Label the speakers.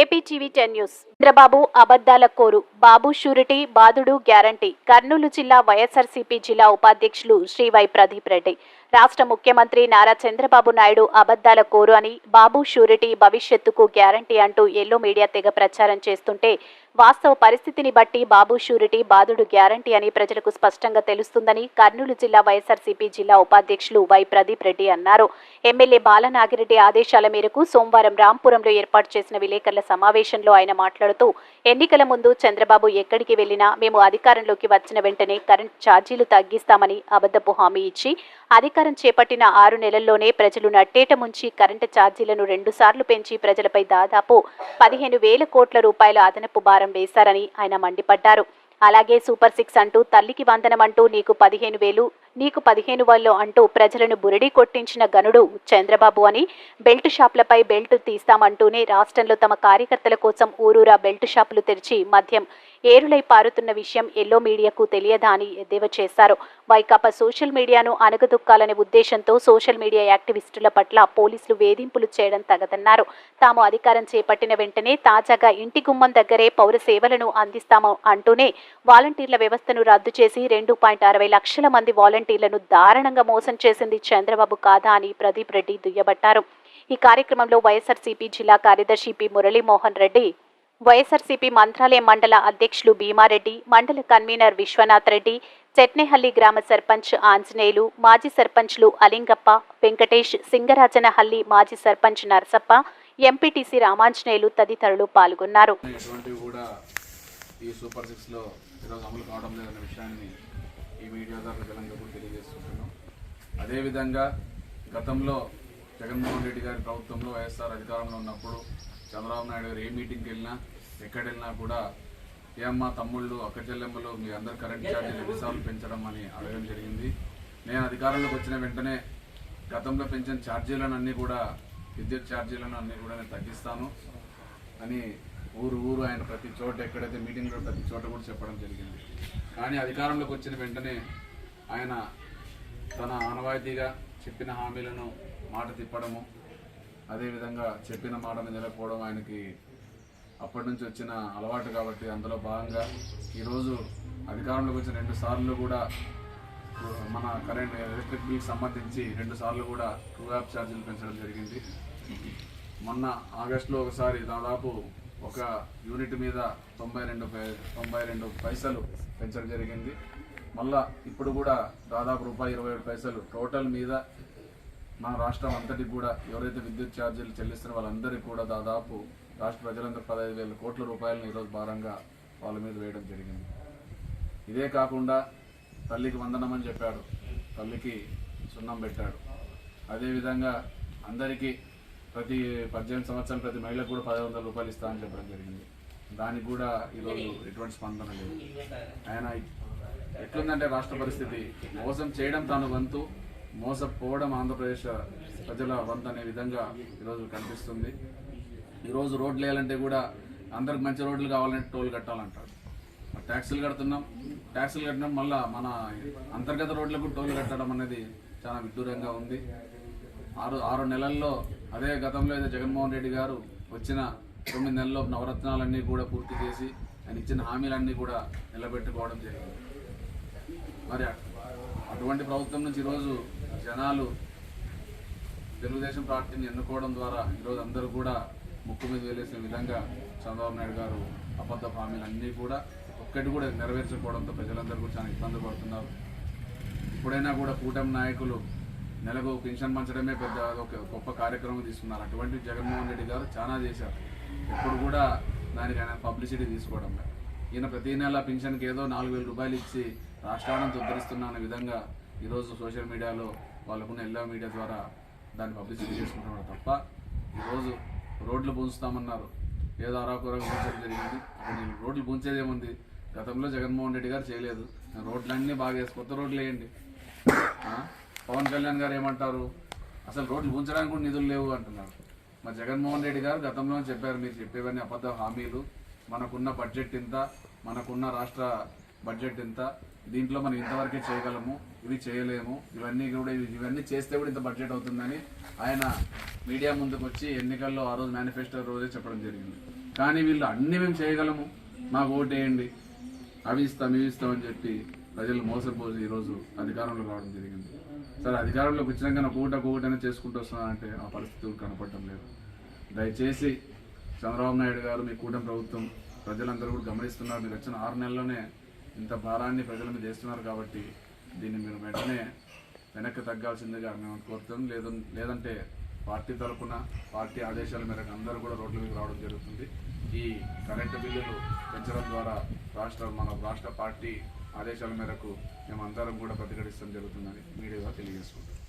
Speaker 1: AP TV ten news. Chandrababu అబద్దాల కోరు. Babu surety బాదుడు guarantee. Kurnool జిల్లా వైఎస్ఆర్సీపీ జిల్లా ఉపాధ్యక్షులు శ్రీ వై ప్రదీప్ రెడ్డి. రాష్ట్ర ముఖ్యమంత్రి నారా చంద్రబాబు నాయుడు అబద్దాల కోరు అని బాబు షూరిటీ భవిష్యత్తుకు గ్యారంటీ అంటూ ఎల్లో మీడియా తెగ ప్రచారం చేస్తుంటే వాస్తవ పరిస్థితిని బట్టి బాబు షూరిటీ బాదుడు గ్యారంటీ అని ప్రజలకు స్పష్టంగా తెలుస్తుందని కర్నూలు జిల్లా వైఎస్ఆర్సీపీ జిల్లా ఉపాధ్యక్షులు వై ప్రదీప్ రెడ్డి అన్నారు. ఎమ్మెల్యే బాలనాగిరెడ్డి ఆదేశాల మేరకు సోమవారం రాంపురంలో ఏర్పాటు చేసిన విలేకరుల సమావేశంలో ఆయన మాట్లాడుతూ ఎన్నికల ముందు చంద్రబాబు ఎక్కడికి వెళ్ళినా మేము అధికారంలోకి వచ్చిన వెంటనే కరెంట్ ఛార్జీలు తగ్గిస్తామని అబద్ధపు హామీ ఇచ్చి అధికారం చేపట్టిన ఆరు నెలల్లోనే ప్రజలు నట్టేట ముంచి కరెంటు ఛార్జీలను రెండుసార్లు పెంచి ప్రజలపై దాదాపు పదిహేను వేల కోట్ల రూపాయల అదనపు భారం వేశారని ఆయన మండిపడ్డారు. అలాగే సూపర్ సిక్స్ అంటూ తల్లికి వందనం అంటూ నీకు పదిహేను వేలు నీకు పదిహేను వాళ్ళు అంటూ ప్రజలను బురిడి కొట్టించిన గనుడు చంద్రబాబు అని బెల్ట్ షాపులపై బెల్ట్ తీస్తామంటూనే రాష్ట్రంలో తమ కార్యకర్తల కోసం ఊరూరా బెల్ట్ షాపులు తెరిచి మద్యం ఏరులై పారుతున్న విషయం ఎల్లో మీడియాకు తెలియదా అని ఎద్దేవా చేశారు. వైకాపా సోషల్ మీడియాను అనగదొక్కాలనే ఉద్దేశంతో సోషల్ మీడియా యాక్టివిస్టుల పట్ల పోలీసులు వేధింపులు చేయడం తగదన్నారు. తాము అధికారం చేపట్టిన వెంటనే తాజాగా ఇంటి గుమ్మం దగ్గరే పౌర సేవలను అందిస్తాము అంటూనే వాలంటీర్ల వ్యవస్థను రద్దు చేసి రెండు పాయింట్ అరవై లక్షల మంది వాలంటీర్లను దారుణంగా మోసం చేసింది చంద్రబాబు కాదా అని ప్రదీప్ రెడ్డి దుయ్యబట్టారు. ఈ కార్యక్రమంలో వైఎస్ఆర్సీపీ జిల్లా కార్యదర్శి పి మురళీమోహన్ రెడ్డి వైఎస్ఆర్సీపీ మంత్రాలయ మండల అధ్యక్షులు భీమారెడ్డి మండల కన్వీనర్ విశ్వనాథ్ రెడ్డి చెట్నేహల్లి గ్రామ సర్పంచ్ ఆంజనేయులు మాజీ సర్పంచ్లు అలింగప్ప వెంకటేష్ సింగరాజనహల్లి మాజీ సర్పంచ్ నరసప్ప ఎంపీటీసీ రామాంజనేయులు తదితరులు పాల్గొన్నారు.
Speaker 2: ఈ సూపర్ సిక్స్లో ఈరోజు అమలు కావడం లేదన్న విషయాన్ని ఈ మీడియా ద్వారా ప్రజలందరూ కూడా అదేవిధంగా గతంలో జగన్మోహన్ రెడ్డి గారి ప్రభుత్వంలో వైఎస్ఆర్ అధికారంలో ఉన్నప్పుడు చంద్రబాబు నాయుడు గారు ఏ మీటింగ్కి వెళ్ళినా ఎక్కడ వెళ్ళినా కూడా ఏమ్మా తమ్ముళ్ళు అక్క చెల్లెమ్మలు మీ అందరు కరెంట్ ఛార్జీలు ఎన్నిసార్లు పెంచడం అని అడగడం జరిగింది. నేను అధికారంలోకి వచ్చిన వెంటనే గతంలో పెంచిన ఛార్జీలను అన్నీ కూడా విద్యుత్ ఛార్జీలను అన్నీ కూడా నేను తగ్గిస్తాను అని ఊరు ఊరు ఆయన ప్రతి చోట ఎక్కడైతే మీటింగ్లో ప్రతి చోట కూడా చెప్పడం జరిగింది. కానీ అధికారంలోకి వచ్చిన వెంటనే ఆయన తన ఆనవాయితీగా చెప్పిన హామీలను మాట తిప్పడము అదేవిధంగా చెప్పిన మాటను నిలకపోవడం ఆయనకి అప్పటి నుంచి వచ్చిన అలవాటు కాబట్టి అందులో భాగంగా ఈరోజు అధికారంలోకి వచ్చిన రెండు సార్లు కూడా మన కరెంట్ ఎలక్ట్రిక్ బిల్కి సంబంధించి రెండు సార్లు కూడా టూ యాప్ ఛార్జీలు పెంచడం జరిగింది. మొన్న ఆగస్టులో ఒకసారి దాదాపు ఒక యూనిట్ మీద తొంభై రెండు తొంభై రెండు పైసలు పెంచడం జరిగింది. మళ్ళా ఇప్పుడు కూడా దాదాపు రూపాయి ఇరవై ఏడు పైసలు టోటల్ మీద మన రాష్ట్రం అంతటి కూడా ఎవరైతే విద్యుత్ ఛార్జీలు చెల్లిస్తున్నారో వాళ్ళందరికీ కూడా దాదాపు రాష్ట్ర ప్రజలందరూ పదహైదు వేల కోట్ల రూపాయలను ఈరోజు భారంగా వాళ్ళ మీద వేయడం జరిగింది. ఇదే కాకుండా తల్లికి వందనం అని చెప్పాడు. తల్లికి సున్నం పెట్టాడు. అదేవిధంగా అందరికీ ప్రతి పద్దెనిమిది సంవత్సరాలు ప్రతి మహిళకు కూడా పది వందల రూపాయలు ఇస్తా అని చెప్పడం జరిగింది. దానికి కూడా ఈరోజు ఎటువంటి స్పందన లేదు. ఆయన ఎట్లుందంటే రాష్ట్ర పరిస్థితి మోసం చేయడం తాను వంతు. మోసపోవడం ఆంధ్రప్రదేశ్ ప్రజల వంతు అనే విధంగా ఈరోజు కనిపిస్తుంది. ఈరోజు రోడ్లు వేయాలంటే కూడా అందరికి మంచి రోడ్లు కావాలంటే టోల్ కట్టాలంటాడు ట్యాక్సులు కడుతున్నాం ట్యాక్సులు కట్టడం మళ్ళీ మన అంతర్గత రోడ్లకు టోల్ కట్టడం అనేది చాలా విడ్డూరంగా ఉంది. ఆరు ఆరు నెలల్లో అదే గతంలో అయితే జగన్మోహన్ రెడ్డి గారు వచ్చిన తొమ్మిది నెలల్లో నవరత్నాలన్నీ కూడా పూర్తి చేసి ఆయన ఇచ్చిన హామీలన్నీ కూడా నిలబెట్టుకోవడం జరిగింది. మరి అటువంటి ప్రభుత్వం నుంచి ఈరోజు జనాలు తెలుగుదేశం పార్టీని ఎన్నుకోవడం ద్వారా ఈరోజు అందరూ కూడా ముక్కు మీద వేలేసిన విధంగా చంద్రబాబు నాయుడు గారు అబద్ధ హామీలు అన్నీ కూడా ఒక్కటి కూడా నెరవేర్చకపోవడంతో ప్రజలందరూ కూడా చాలా ఇబ్బంది పడుతున్నారు. ఇప్పుడైనా కూడా కూటమి నాయకులు నెలకు పెన్షన్ పంచడమే పెద్ద ఒక గొప్ప కార్యక్రమం తీసుకున్నారు. అటువంటి జగన్మోహన్ రెడ్డి గారు చాలా చేశారు. ఎప్పుడు కూడా దానికి ఆయన పబ్లిసిటీ తీసుకోవడం ఈయన ప్రతి నెల పెన్షన్కి ఏదో నాలుగు వేల రూపాయలు ఇచ్చి రాష్ట్రాన్ని ఉద్ధరిస్తున్నా అనే విధంగా ఈరోజు సోషల్ మీడియాలో వాళ్ళకున్న ఎల్లో మీడియా ద్వారా దాన్ని పబ్లిసిటీ చేసుకుంటున్నారు తప్ప ఈరోజు రోడ్లు పూంచుతామన్నారు ఏదో అరాకురంగా పూంచడం జరిగింది. నేను రోడ్లు పూంచేదేముంది గతంలో జగన్మోహన్ రెడ్డి గారు చేయలేదు. రోడ్లన్నీ బాగా వేసి కొత్త రోడ్లు వేయండి. పవన్ కళ్యాణ్ గారు ఏమంటారు? అసలు రోడ్లు పూంచడానికి కూడా నిధులు లేవు అంటున్నారు. మరి జగన్మోహన్ రెడ్డి గారు గతంలో చెప్పారు మీరు చెప్పేవన్నీ అబద్ధ హామీలు. మనకున్న బడ్జెట్ ఇంత మనకున్న రాష్ట్ర బడ్జెట్ ఎంత దీంట్లో మనం ఇంతవరకే చేయగలము ఇవి చేయలేము ఇవన్నీ కూడా ఇవన్నీ చేస్తే కూడా ఇంత బడ్జెట్ అవుతుందని ఆయన మీడియా ముందుకు వచ్చి ఎన్నికల్లో ఆ రోజు మేనిఫెస్టో రోజే చెప్పడం జరిగింది. కానీ వీళ్ళు అన్నీ మేము చేయగలము మాకు ఓటేయండి అవి ఇస్తాం ఇవి ఇస్తాం అని చెప్పి ప్రజలు మోసపోసి ఈరోజు అధికారంలో రావడం జరిగింది. సరే అధికారంలోకి వచ్చినాక కూట కూటనే చేసుకుంటూ వస్తున్నానంటే ఆ పరిస్థితులు కనపడటం లేదు. దయచేసి చంద్రబాబు నాయుడు గారు మీ కూటమి ప్రభుత్వం ప్రజలందరూ కూడా గమనిస్తున్నారు. మీరు వచ్చిన ఆరు నెలల్లోనే ఇంత భారాన్ని ప్రజల మీద చేస్తున్నారు కాబట్టి దీన్ని మీరు వెంటనే వెనక్కి తగ్గాల్సిందిగా మేము కోరుతాం లేదు లేదంటే పార్టీ తరఫున పార్టీ ఆదేశాల మేరకు అందరూ కూడా రోడ్ల మీద రావడం జరుగుతుంది. ఈ కరెంటు బిల్లులు పెంచడం ద్వారా రాష్ట్ర మన రాష్ట్ర పార్టీ ఆదేశాల మేరకు మేము అందరం కూడా ప్రతిఘటిస్తాం జరుగుతుందని మీడియా తెలియజేసుకుంటాం